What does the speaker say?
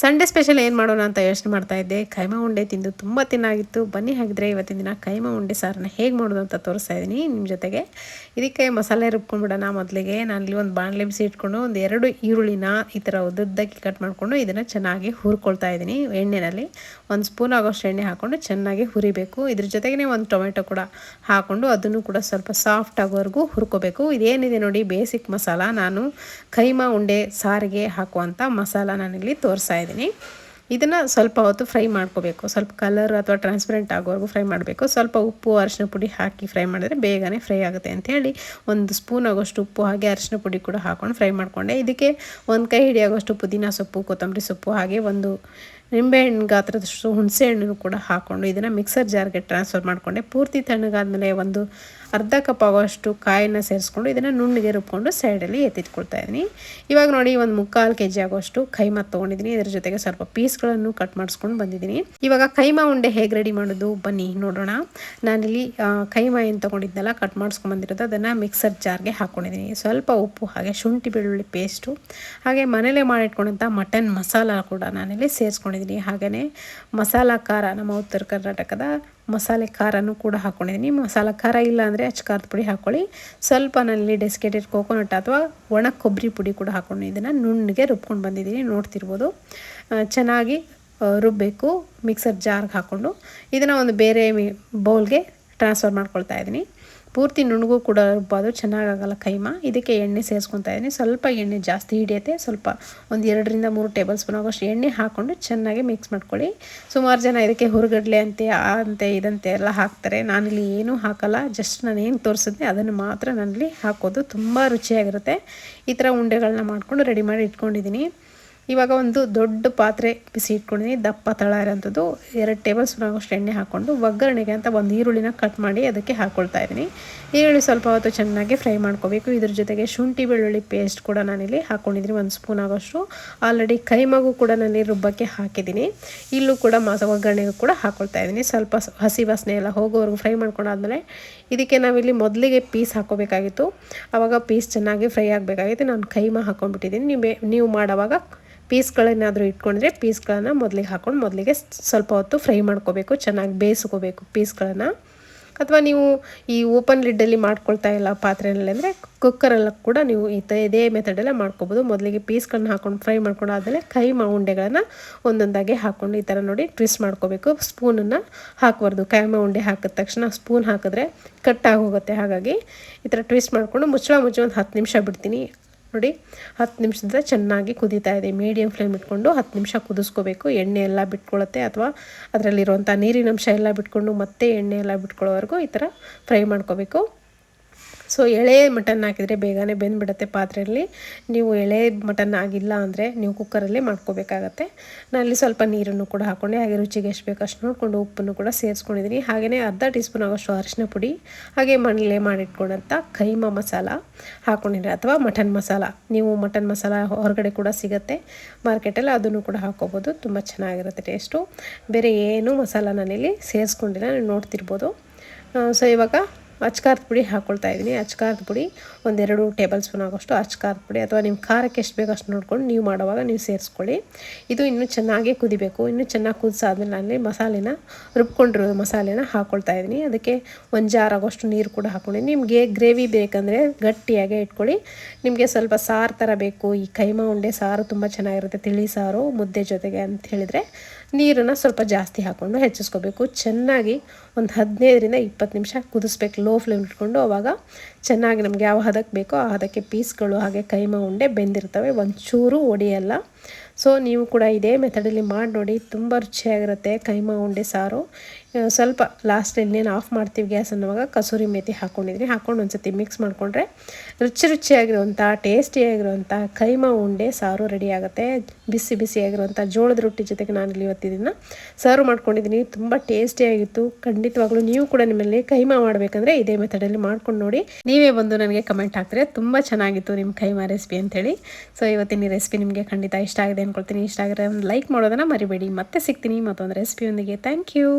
Sunday special ಏನು ಮಾಡೋಣ ಅಂತ ಯೋಚನೆ ಮಾಡ್ತಾ ಇದ್ದೆ. ಕೈಮ ಉಂಡೆ ತಿಂದು ತುಂಬ ತಿನ್ನಾಗಿತ್ತು. ಬನ್ನಿ ಹಾಗಿದ್ರೆ ಇವತ್ತಿನ ದಿನ ಕೈಮ ಉಂಡೆ ಸಾರನ್ನ ಹೇಗೆ ಮಾಡೋದು ಅಂತ ತೋರಿಸ್ತಾ ಇದ್ದೀನಿ ನಿಮ್ಮ ಜೊತೆಗೆ. ಇದಕ್ಕೆ ಮಸಾಲೆ ರುಬ್ಕೊಂಡ್ಬಿಡೋಣ ಮೊದಲಿಗೆ. ನಾನು ಇಲ್ಲಿ ಒಂದು ಬಾಣಲೆ ಬಿಸಿ ಇಟ್ಕೊಂಡು ಒಂದು ಎರಡು ಈರುಳ್ಳಿನ ಈ ಥರ ಉದ್ದದ್ದಕ್ಕೆ ಕಟ್ ಮಾಡಿಕೊಂಡು ಇದನ್ನು ಚೆನ್ನಾಗಿ ಹುರ್ಕೊಳ್ತಾ ಇದ್ದೀನಿ ಎಣ್ಣೆಯಲ್ಲಿ ಒಂದು ಸ್ಪೂನ್ ಆಗೋಷ್ಟು ಎಣ್ಣೆ ಹಾಕ್ಕೊಂಡು ಚೆನ್ನಾಗಿ ಹುರಿಬೇಕು. ಇದ್ರ ಜೊತೆಗೆ ಒಂದು ಟೊಮೆಟೊ ಕೂಡ ಹಾಕ್ಕೊಂಡು ಅದನ್ನು ಕೂಡ ಸ್ವಲ್ಪ ಸಾಫ್ಟ್ ಆಗೋವರೆಗೂ ಹುರ್ಕೋಬೇಕು. ಇದೇನಿದೆ ನೋಡಿ ಬೇಸಿಕ್ ಮಸಾಲ. ನಾನು ಕೈಮ ಉಂಡೆ ಸಾರಿಗೆ ಹಾಕುವಂಥ ಮಸಾಲ ನಾನಿಲ್ಲಿ ತೋರಿಸ್ತಾ ಇದನ್ನು ಸ್ವಲ್ಪ ಹೊತ್ತು ಫ್ರೈ ಮಾಡ್ಕೋಬೇಕು. ಸ್ವಲ್ಪ ಕಲರ್ ಅಥವಾ ಟ್ರಾನ್ಸ್ಪರೆಂಟ್ ಆಗೋವರೆಗೂ ಫ್ರೈ ಮಾಡಬೇಕು. ಸ್ವಲ್ಪ ಉಪ್ಪು, ಅರಿಶಿನ ಪುಡಿ ಹಾಕಿ ಫ್ರೈ ಮಾಡಿದ್ರೆ ಬೇಗನೆ ಫ್ರೈ ಆಗುತ್ತೆ ಅಂಥೇಳಿ ಒಂದು ಸ್ಪೂನ್ ಆಗೋಷ್ಟು ಉಪ್ಪು ಹಾಗೆ ಅರಿಶಿನ ಪುಡಿ ಕೂಡ ಹಾಕೊಂಡು ಫ್ರೈ ಮಾಡಿಕೊಂಡೆ. ಇದಕ್ಕೆ ಒಂದು ಕೈ ಹಿಡಿಯಾಗೋಷ್ಟು ಪುದೀನ ಸೊಪ್ಪು, ಕೊತ್ತಂಬರಿ ಸೊಪ್ಪು ಹಾಗೆ ಒಂದು ನಿಂಬೆಹಣ್ಣು ಗಾತ್ರದಷ್ಟು ಹುಣಸೆ ಹಣ್ಣು ಕೂಡ ಹಾಕ್ಕೊಂಡು ಇದನ್ನು ಮಿಕ್ಸರ್ ಜಾರ್ಗೆ ಟ್ರಾನ್ಸ್ಫರ್ ಮಾಡಿಕೊಂಡೆ. ಪೂರ್ತಿ ತಣ್ಣಗಾದ್ಮೇಲೆ ಒಂದು ಅರ್ಧ ಕಪ್ ಆಗೋಷ್ಟು ಕಾಯಿನ ಸೇರಿಸ್ಕೊಂಡು ಇದನ್ನು ನುಣ್ಣಗೆ ರುಬ್ಕೊಂಡು ಸೈಡಲ್ಲಿ ಎತ್ತಿಟ್ಕೊಳ್ತಾ ಇದ್ದೀನಿ. ಇವಾಗ ನೋಡಿ ಒಂದು ಮುಕ್ಕಾಲು ಕೆ ಜಿ ಆಗೋಷ್ಟು ಕೈಮ ತೊಗೊಂಡಿದ್ದೀನಿ. ಇದ್ರ ಜೊತೆಗೆ ಸ್ವಲ್ಪ ಪೀಸ್ಗಳನ್ನು ಕಟ್ ಮಾಡಿಸ್ಕೊಂಡು ಬಂದಿದ್ದೀನಿ. ಇವಾಗ ಕೈಮಾ ಉಂಡೆ ಹೇಗೆ ರೆಡಿ ಮಾಡೋದು ಬನ್ನಿ ನೋಡೋಣ. ನಾನಿಲ್ಲಿ ಕೈಮಾ ಏನು ತೊಗೊಂಡಿದ್ದೆಲ್ಲ ಕಟ್ ಮಾಡಿಸ್ಕೊಂಡು ಬಂದಿರೋದು, ಅದನ್ನು ಮಿಕ್ಸರ್ ಜಾರ್ಗೆ ಹಾಕ್ಕೊಂಡಿದ್ದೀನಿ ಸ್ವಲ್ಪ ಉಪ್ಪು, ಹಾಗೆ ಶುಂಠಿ ಬೆಳ್ಳುಳ್ಳಿ ಪೇಸ್ಟು, ಹಾಗೆ ಮನೇಲೆ ಮಾಡಿಟ್ಕೊಂಡಂಥ ಮಟನ್ ಮಸಾಲ ಕೂಡ ನಾನಿಲ್ಲಿ ಸೇರಿಸ್ಕೊಂಡಿದ್ದೀನಿ. ಹಾಗೆಯೇ ಮಸಾಲ ಖಾರ, ನಮ್ಮ ಉತ್ತರ ಕರ್ನಾಟಕದ ಮಸಾಲೆ ಖಾರನೂ ಕೂಡ ಹಾಕ್ಕೊಂಡಿದ್ದೀನಿ ಮಸಾಲ ಖಾರ ಇಲ್ಲ ಅಂದರೆ ಅಚ್ಚ ಖಾರದ ಪುಡಿ ಹಾಕ್ಕೊಳ್ಳಿ ಸ್ವಲ್ಪ ನಲ್ಲಿ ಡೆಸ್ಕೇಟೆಡ್ ಕೋಕೋನಟ್ ಅಥವಾ ಒಣ ಕೊಬ್ಬರಿ ಪುಡಿ ಕೂಡ ಹಾಕ್ಕೊಂಡು ಇದನ್ನು ನುಣ್ಣಗೆ ರುಬ್ಕೊಂಡು ಬಂದಿದ್ದೀನಿ. ನೋಡ್ತಿರ್ಬೋದು. ಚೆನ್ನಾಗಿ ರುಬ್ಬಬೇಕು ಮಿಕ್ಸರ್ ಜಾರ್ಗೆ ಹಾಕ್ಕೊಂಡು ಇದನ್ನು ಒಂದು ಬೇರೆ ಬೌಲ್ಗೆ ಟ್ರಾನ್ಸ್ಫರ್ ಮಾಡ್ಕೊಳ್ತಾ ಇದ್ದೀನಿ. ಪೂರ್ತಿ ನುಣಗೂ ಕೂಡ ರುಬ್ಬೋದು ಚೆನ್ನಾಗಾಗಲ್ಲ ಕೈಮಾ. ಇದಕ್ಕೆ ಎಣ್ಣೆ ಸೇರಿಸ್ಕೊತಾ ಇದ್ದೀನಿ. ಸ್ವಲ್ಪ ಎಣ್ಣೆ ಜಾಸ್ತಿ ಹಿಡಿಯುತ್ತೆ. ಸ್ವಲ್ಪ ಒಂದು ಎರಡರಿಂದ ಮೂರು ಟೇಬಲ್ ಸ್ಪೂನ್ ಆಗೋಷ್ಟು ಎಣ್ಣೆ ಹಾಕ್ಕೊಂಡು ಚೆನ್ನಾಗಿ ಮಿಕ್ಸ್ ಮಾಡ್ಕೊಳ್ಳಿ. ಸುಮಾರು ಜನ ಇದಕ್ಕೆ ಹುರುಗಡ್ಲೆ ಅಂತೆ, ಆ ಅಂತೆ, ಇದಂತೆ ಎಲ್ಲ ಹಾಕ್ತಾರೆ. ನಾನಿಲ್ಲಿ ಏನೂ ಹಾಕಲ್ಲ. ಜಸ್ಟ್ ನಾನು ಏನು ತೋರಿಸಿದ್ದೆ, ಅದನ್ನು ಮಾತ್ರ ನಾನಿಲ್ಲಿ ಹಾಕೋದು. ತುಂಬ ರುಚಿಯಾಗಿರುತ್ತೆ. ಈ ಥರ ಉಂಡೆಗಳನ್ನ ಮಾಡಿಕೊಂಡು ರೆಡಿ ಮಾಡಿ ಇಟ್ಕೊಂಡಿದ್ದೀನಿ. ಇವಾಗ ಒಂದು ದೊಡ್ಡ ಪಾತ್ರೆ ಬಿಸಿ ಇಟ್ಕೊಂಡಿದ್ದೀನಿ. ದಪ್ಪ ತಳ ಇರೋಂಥದ್ದು ಎರಡು ಟೇಬಲ್ ಸ್ಪೂನ್ ಆಗೋಷ್ಟು ಎಣ್ಣೆ ಹಾಕ್ಕೊಂಡು ಒಗ್ಗರಣೆಗೆ ಅಂತ ಒಂದು ಈರುಳ್ಳಿನ ಕಟ್ ಮಾಡಿ ಅದಕ್ಕೆ ಹಾಕ್ಕೊಳ್ತಾ ಇದ್ದೀನಿ. ಈರುಳ್ಳಿ ಸ್ವಲ್ಪ ಹೊತ್ತು ಚೆನ್ನಾಗಿ ಫ್ರೈ ಮಾಡ್ಕೋಬೇಕು. ಇದ್ರ ಜೊತೆಗೆ ಶುಂಠಿ ಬೆಳ್ಳುಳ್ಳಿ ಪೇಸ್ಟ್ ಕೂಡ ನಾನಿಲ್ಲಿ ಹಾಕ್ಕೊಂಡಿದ್ದೀನಿ ಒಂದು ಸ್ಪೂನ್ ಆಗೋಷ್ಟು. ಆಲ್ರೆಡಿ ಕೈಮಗು ಕೂಡ ನಾನು ರುಬ್ಬಕ್ಕೆ ಹಾಕಿದ್ದೀನಿ. ಇಲ್ಲೂ ಕೂಡ ಮಾಸ ಒಗ್ಗರಣೆಗೂ ಕೂಡ ಹಾಕ್ಕೊಳ್ತಾ ಇದ್ದೀನಿ. ಸ್ವಲ್ಪ ಹಸಿ ವಾಸನೆ ಎಲ್ಲ ಹೋಗೋವರೆಗೂ ಫ್ರೈ ಮಾಡ್ಕೊಂಡಾದ್ಮೇಲೆ ಇದಕ್ಕೆ ನಾವಿಲ್ಲಿ ಮೊದಲಿಗೆ ಪೀಸ್ ಹಾಕೋಬೇಕಾಗಿತ್ತು. ಆವಾಗ ಪೀಸ್ ಚೆನ್ನಾಗಿ ಫ್ರೈ ಆಗಬೇಕಾಗಿತ್ತು. ನಾನು ಕೈಮಾ ಹಾಕ್ಕೊಂಡ್ಬಿಟ್ಟಿದ್ದೀನಿ ನೀವು ನೀವು ಮಾಡೋವಾಗ ಪೀಸ್ಗಳೇನಾದರೂ ಇಟ್ಕೊಂಡ್ರೆ ಪೀಸ್ಗಳನ್ನು ಮೊದಲಿಗೆ ಹಾಕ್ಕೊಂಡು ಮೊದಲಿಗೆ ಸ್ವಲ್ಪ ಹೊತ್ತು ಫ್ರೈ ಮಾಡ್ಕೋಬೇಕು, ಚೆನ್ನಾಗಿ ಬೇಯಿಸ್ಕೋಬೇಕು ಪೀಸ್ಗಳನ್ನು. ಅಥವಾ ನೀವು ಈ ಓಪನ್ ಲಿಡ್ಡಲ್ಲಿ ಮಾಡ್ಕೊಳ್ತಾ ಇಲ್ಲ ಪಾತ್ರೆಯಲ್ಲಿ ಅಂದರೆ ಕುಕ್ಕರಲ್ಲಿ ಕೂಡ ನೀವು ಈ ತ, ಇದೇ ಮೆಥಡೆಲ್ಲ ಮಾಡ್ಕೋಬೋದು. ಮೊದಲಿಗೆ ಪೀಸ್ಗಳನ್ನ ಹಾಕ್ಕೊಂಡು ಫ್ರೈ ಮಾಡ್ಕೊಂಡು ಆದಮೇಲೆ ಕೈ ಉಂಡೆಗಳನ್ನು ಒಂದೊಂದಾಗೆ ಹಾಕ್ಕೊಂಡು ಈ ಥರ ನೋಡಿ ಟ್ವಿಸ್ಟ್ ಮಾಡ್ಕೋಬೇಕು. ಸ್ಪೂನನ್ನು ಹಾಕಬಾರ್ದು. ಮಾ ಉಂಡೆ ಹಾಕಿದ ತಕ್ಷಣ ಸ್ಪೂನ್ ಹಾಕಿದ್ರೆ ಕಟ್ಟಾಗಿ ಹೋಗುತ್ತೆ ಹಾಗಾಗಿ ಈ ಥರ ಟ್ವಿಸ್ಟ್ ಮಾಡಿಕೊಂಡು ಮುಚ್ಚಳ ಮುಚ್ಚಿ ಒಂದು ಹತ್ತು ನಿಮಿಷ ಬಿಡ್ತೀನಿ. ನೋಡಿ, ಹತ್ತು ನಿಮಿಷದಿಂದ ಚೆನ್ನಾಗಿ ಕುದೀತಾ ಇದೆ. ಮೀಡಿಯಮ್ ಫ್ಲೇಮ್ ಇಟ್ಕೊಂಡು ಹತ್ತು ನಿಮಿಷ ಕುದಿಸ್ಕೋಬೇಕು. ಎಣ್ಣೆ ಎಲ್ಲ ಬಿಟ್ಕೊಳ್ಳುತ್ತೆ ಅಥವಾ ಅದರಲ್ಲಿರುವಂಥ ನೀರಿನಂಶ ಎಲ್ಲ ಬಿಟ್ಕೊಂಡು ಮತ್ತೆ ಎಣ್ಣೆ ಎಲ್ಲ ಬಿಟ್ಕೊಳ್ಳೋವರೆಗೂ ಈ ಥರ ಫ್ರೈ ಮಾಡ್ಕೋಬೇಕು. ಸೊ ಎಳೆ ಮಟನ್ ಹಾಕಿದರೆ ಬೇಗನೆ ಬೆಂದ್ಬಿಡುತ್ತೆ ಪಾತ್ರೆಯಲ್ಲಿ. ನೀವು ಎಳೆ ಮಟನ್ ಆಗಿಲ್ಲ ಅಂದರೆ ನೀವು ಕುಕ್ಕರಲ್ಲೇ ಮಾಡ್ಕೋಬೇಕಾಗತ್ತೆ. ಇಲ್ಲಿ ಸ್ವಲ್ಪ ನೀರನ್ನು ಕೂಡ ಹಾಕ್ಕೊಂಡೆ ಹಾಗೆ ರುಚಿಗೆ ಎಷ್ಟು ಬೇಕು ಅಷ್ಟು ನೋಡಿಕೊಂಡು ಉಪ್ಪನ್ನು ಕೂಡ ಸೇರಿಸ್ಕೊಂಡಿದ್ದೀನಿ ಹಾಗೆಯೇ ಅರ್ಧ ಟೀ ಸ್ಪೂನ್ ಆಗೋಷ್ಟು ಅರಿಶಿನ ಪುಡಿ, ಹಾಗೆ ಮಣಲೆ ಮಾಡಿಟ್ಕೊಂಡಂಥ ಕೈಮ ಮಸಾಲ ಹಾಕ್ಕೊಂಡಿದ್ರೆ ಅಥವಾ ಮಟನ್ ಮಸಾಲ. ನೀವು ಮಟನ್ ಮಸಾಲ ಹೊರಗಡೆ ಕೂಡ ಸಿಗುತ್ತೆ. ಮಾರ್ಕೆಟಲ್ಲಿ ಅದನ್ನು ಕೂಡ ಹಾಕ್ಕೋಬೋದು ತುಂಬ ಚೆನ್ನಾಗಿರುತ್ತೆ ಟೇಸ್ಟು. ಬೇರೆ ಏನು ಮಸಾಲ ನಾನಿಲ್ಲಿ ಸೇರಿಸ್ಕೊಂಡಿಲ್ಲ, ನೀವು ನೋಡ್ತಿರ್ಬೋದು. ಸೊ ಇವಾಗ ಅಚ್ಕಾರದ ಪುಡಿ ಹಾಕ್ಕೊಳ್ತಾ ಇದ್ದೀನಿ. ಅಚ್ಕಾರದ ಪುಡಿ ಒಂದೆರಡು ಟೇಬಲ್ ಸ್ಪೂನ್ ಆಗೋಷ್ಟು ಅಚ್ಕಾರದ ಪುಡಿ ಅಥವಾ ನಿಮ್ಮ ಖಾರಕ್ಕೆ ಎಷ್ಟು ಬೇಕೋ ಅಷ್ಟು ನೋಡ್ಕೊಂಡು ನೀವು ಮಾಡುವಾಗ ನೀವು ಸೇರಿಸ್ಕೊಳ್ಳಿ. ಇದು ಇನ್ನೂ ಚೆನ್ನಾಗೇ ಕುದಿಬೇಕು. ಇನ್ನೂ ಚೆನ್ನಾಗಿ ಕುದಿಸಾದ್ಮೇಲೆ ನಾನು ಮಸಾಲೆನ ರುಬ್ಕೊಂಡಿರೋ ಮಸಾಲೆನ ಹಾಕ್ಕೊಳ್ತಾ ಇದ್ದೀನಿ. ಅದಕ್ಕೆ ಒಂದು ಜಾರ್ ಆಗೋಷ್ಟು ನೀರು ಕೂಡ ಹಾಕ್ಕೊಂಡು ನಿಮಗೆ ಗ್ರೇವಿ ಬೇಕಂದರೆ ಗಟ್ಟಿಯಾಗೆ ಇಟ್ಕೊಳ್ಳಿ. ನಿಮಗೆ ಸ್ವಲ್ಪ ಸಾರು ಥರ ಬೇಕು. ಈ ಕೈಮಾ ಉಂಡೆ ಸಾರು ತುಂಬ ಚೆನ್ನಾಗಿರುತ್ತೆ. ತಿಳಿ ಸಾರು, ಮುದ್ದೆ ಜೊತೆಗೆ ಅಂತ ಹೇಳಿದರೆ ನೀರನ್ನು ಸ್ವಲ್ಪ ಜಾಸ್ತಿ ಹಾಕ್ಕೊಂಡು ಹೆಚ್ಚಿಸ್ಕೋಬೇಕು. ಚೆನ್ನಾಗಿ ಒಂದು ಹದಿನೈದರಿಂದ ಇಪ್ಪತ್ತು ನಿಮಿಷ ಕುದಿಸ್ಬೇಕು. ಲೋ ಫ್ಲೇಮ್ ಇಟ್ಕೊಂಡು ಅವಾಗ ಚೆನ್ನಾಗಿ ನಮಗೆ ಯಾವ ಹದಕ್ಕೆ ಬೇಕೋ ಆ ಹದಕ್ಕೆ ಪೀಸ್ಗಳು ಹಾಗೆ ಕೈಮ ಉಂಡೆ ಬೆಂದಿರ್ತವೆ, ಒಂಚೂರು ಒಡೆಯಲ್ಲ. ಸೊ ನೀವು ಕೂಡ ಇದೇ ಮೆಥಡಲ್ಲಿ ಮಾಡಿ ನೋಡಿ, ತುಂಬ ರುಚಿಯಾಗಿರುತ್ತೆ ಕೈಮ ಉಂಡೆ ಸಾರು. ಸ್ವಲ್ಪ ಲಾಸ್ಟಲ್ಲಿ ಇನ್ನೇನು ಆಫ್ ಮಾಡ್ತೀವಿ ಗ್ಯಾಸ್ ಅನ್ನುವಾಗ ಕಸೂರಿ ಮೇಥಿ ಹಾಕ್ಕೊಂಡಿದ್ದೀನಿ ಹಾಕ್ಕೊಂಡು ಒಂದ್ಸತಿ ಮಿಕ್ಸ್ ಮಾಡಿಕೊಂಡ್ರೆ ರುಚಿ ರುಚಿಯಾಗಿರುವಂಥ ಟೇಸ್ಟಿಯಾಗಿರುವಂಥ ಕೈಮ ಉಂಡೆ ಸಾರು ರೆಡಿ ಆಗುತ್ತೆ. ಬಿಸಿ ಬಿಸಿಯಾಗಿರುವಂಥ ಜೋಳದ ರೊಟ್ಟಿ ಜೊತೆಗೆ ನಾನು ಇಲ್ಲಿ ಇವತ್ತಿದ್ದನ್ನು ಸರ್ವ್ ಮಾಡ್ಕೊಂಡಿದ್ದೀನಿ. ತುಂಬ ಟೇಸ್ಟಿಯಾಗಿತ್ತು ಖಂಡಿತವಾಗ್ಲೂ ನೀವು ಕೂಡ ನಿಮ್ಮಲ್ಲಿ ಕೈಮ ಮಾಡಬೇಕಂದ್ರೆ ಇದೇ ಮೆಥಡಲ್ಲಿ ಮಾಡ್ಕೊಂಡು ನೋಡಿ. ನೀವೇ ಬಂದು ನನಗೆ ಕಮೆಂಟ್ ಹಾಕ್ತೀರಿ. ತುಂಬ ಚೆನ್ನಾಗಿತ್ತು ನಿಮ್ಮ ಕೈಮಾ ರೆಸಿಪಿ ಅಂತೇಳಿ. ಸೊ ಇವತ್ತಿನ ರೆಸಿಪಿ ನಿಮಗೆ ಖಂಡಿತ ಇಷ್ಟ ಆಗಿದೆ ಅಂದ್ಕೊಳ್ತೀನಿ ಇಷ್ಟ ಆಗಿರೋ ಲೈಕ್ ಮಾಡೋದನ್ನು ಮರಿಬೇಡಿ. ಮತ್ತೆ ಸಿಗ್ತೀನಿ ಮತ್ತೊಂದು ರೆಸಿಪಿಯೊಂದಿಗೆ ಥ್ಯಾಂಕ್ ಯು